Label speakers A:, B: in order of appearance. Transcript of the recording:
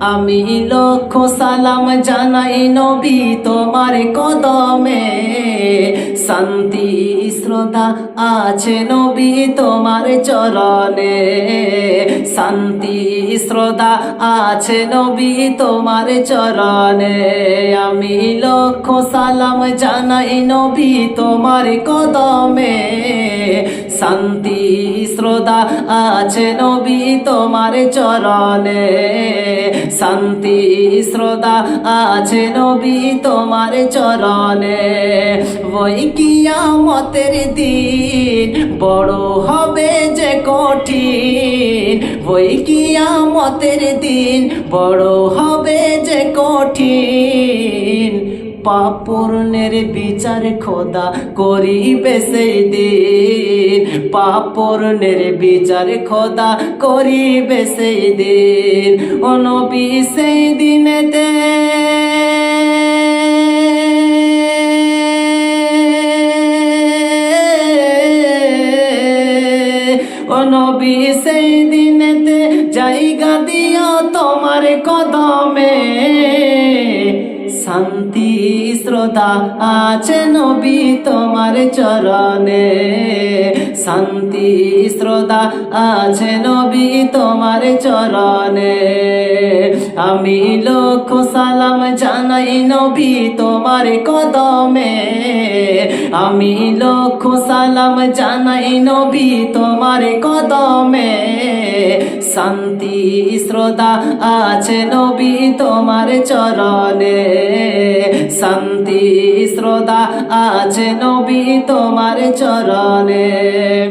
A: আমি লক্ষ সালাম জানাই নবী তোমার কদমে। শান্তি, শ্রদ্ধা আছে নবী তোমার চরণে। শান্তি, শ্রদ্ধা আছে নবী তোমার চরণে। আমি লক্ষ সালাম জানাই নবী তোমার কদমে। শান্তি শ্রদ্ধা আছে নবী তোমার চরণে। শান্তি শ্রদ্ধা আছে নবী তোমার চরণে। ওই কিয়ামতের দিন বড় হবে যে কঠিন। ওই কিয়ামতের দিন বড় হবে যে কঠিন। পাপূর্ণের বিচার খোদা করিবে সেই দিন। পাপূর্ণের বিচার খোদা করিবে সেই দিন অনবি সেই দিনেতে অনবী সেই দিনেতে জায়গা দিও তোমার কদমে। শান্তি, শ্রদ্ধা আছে নবী তোমার চরণে। শান্তি, শ্রদ্ধা আছে নবী তোমার চরণে। আমি লক্ষ সালাম জানাই নবী তোমার কদমে। আমি লক্ষ সালাম জানাই নবী তোমার কদমে। শান্তি, শ্রদ্ধা আছে নবী তোমার চরণে। শান্তি শ্রদ্ধা আছে নবী তোমার চরণে।